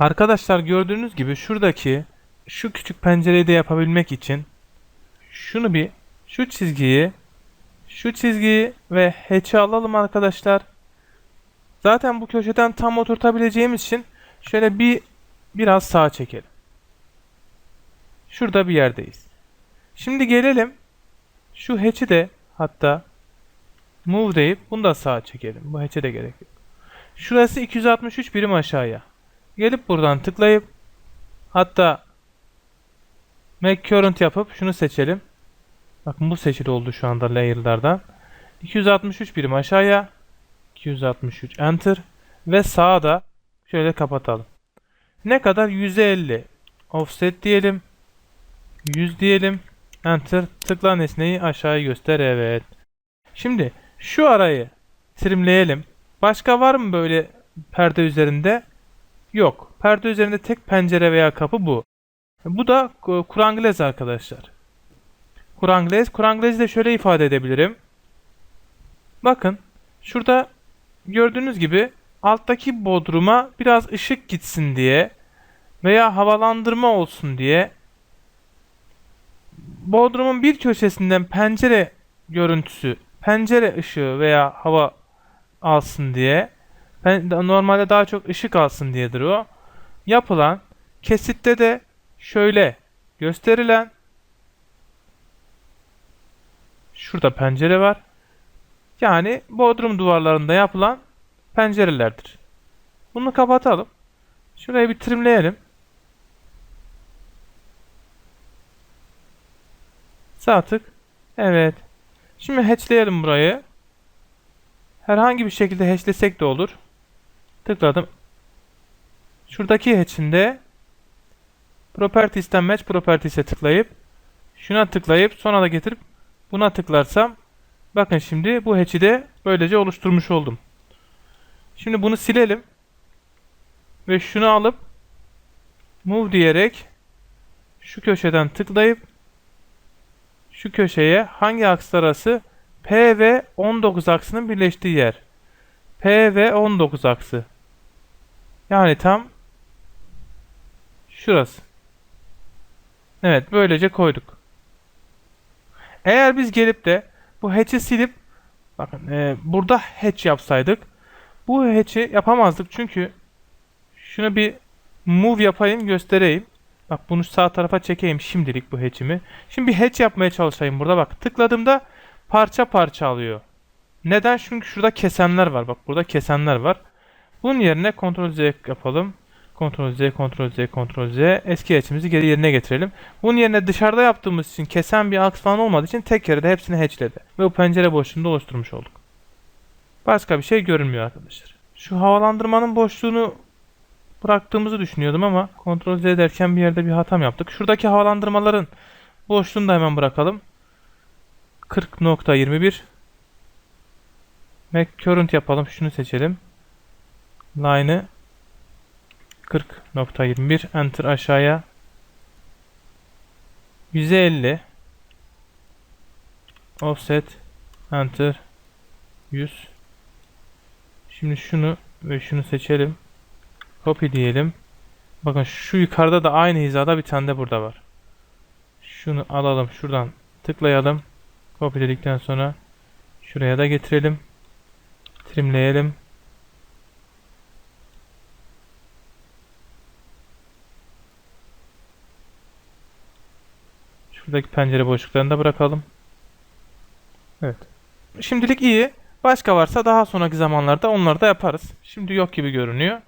Arkadaşlar gördüğünüz gibi şuradaki şu küçük pencereyi de yapabilmek için şunu bir şu çizgiyi şu çizgiyi ve hatch'i alalım arkadaşlar. Zaten bu köşeden tam oturtabileceğimiz için şöyle bir biraz sağa çekelim. Şurada bir yerdeyiz. Şimdi gelelim şu hatch'i de hatta move deyip bunu da sağa çekelim. Bu hatch'e de gerek yok. Şurası 263 birim aşağıya. Gelip buradan tıklayıp hatta make current yapıp şunu seçelim. Bakın bu seçili oldu şu anda layer'lardan. 263 birim aşağıya 263 enter ve sağa da şöyle kapatalım. Ne kadar? 150 offset diyelim. 100 diyelim. Enter. Tıkla nesneyi aşağıya göster. Evet. Şimdi şu arayı trimleyelim. Başka var mı böyle perde üzerinde? Yok. Perde üzerinde tek pencere veya kapı bu. Bu da kuranglez arkadaşlar. Kuranglez. Kuranglezi de şöyle ifade edebilirim. Bakın. Şurada gördüğünüz gibi alttaki bodruma biraz ışık gitsin diye veya havalandırma olsun diye bodrumun bir köşesinden pencere görüntüsü, pencere ışığı veya hava alsın diye ben normalde daha çok ışık alsın diyedir o. Yapılan kesitte de şöyle gösterilen şurada pencere var. Yani bodrum duvarlarında yapılan pencerelerdir. Bunu kapatalım. Şurayı bir trimleyelim. Sağ tık. Evet. Şimdi hatchleyelim burayı. Herhangi bir şekilde hashlesek de olur. Tıkladım. Şuradaki hatch'inde Properties'ten Match Properties'e tıklayıp şuna tıklayıp sonra da getirip buna tıklarsam bakın şimdi bu hatch'i de böylece oluşturmuş oldum. Şimdi bunu silelim. Ve şunu alıp move diyerek şu köşeden tıklayıp şu köşeye hangi aks arası P ve 19 aksının birleştiği yer. P ve 19 aksı. Yani tam şurası. Evet böylece koyduk. Eğer biz gelip de bu hatch'i silip bakın e, burada hatch yapsaydık bu hatch'i yapamazdık çünkü şunu bir move yapayım göstereyim. Bak bunu sağ tarafa çekeyim şimdilik bu hatch'imi. Şimdi bir hatch yapmaya çalışayım burada bak. Tıkladığımda parça parça alıyor. Neden? Çünkü şurada kesenler var. Bak burada kesenler var. Bunun yerine Ctrl Z yapalım. Ctrl Z, Ctrl Z, Ctrl Z. Eski hatch'imizi geri yerine getirelim. Bunun yerine dışarıda yaptığımız için kesen bir aks falan olmadığı için tek kere de hepsini hatchledi. Ve bu pencere boşluğunu oluşturmuş olduk. Başka bir şey görünmüyor arkadaşlar. Şu havalandırmanın boşluğunu bıraktığımızı düşünüyordum ama Ctrl Z derken bir yerde bir hatam yaptık. Şuradaki havalandırmaların boşluğunu da hemen bırakalım. 40.21 Make current yapalım. Şunu seçelim. Line'ı 40.21 Enter aşağıya 150 Offset Enter 100 Şimdi şunu ve şunu seçelim. Copy diyelim. Bakın şu yukarıda da aynı hizada bir tane de burada var. Şunu alalım. Şuradan tıklayalım. Copy dedikten sonra şuraya da getirelim. Trimleyelim. Şuradaki pencere boşluklarını da bırakalım. Evet. Şimdilik iyi. Başka varsa daha sonraki zamanlarda onları da yaparız. Şimdi yok gibi görünüyor.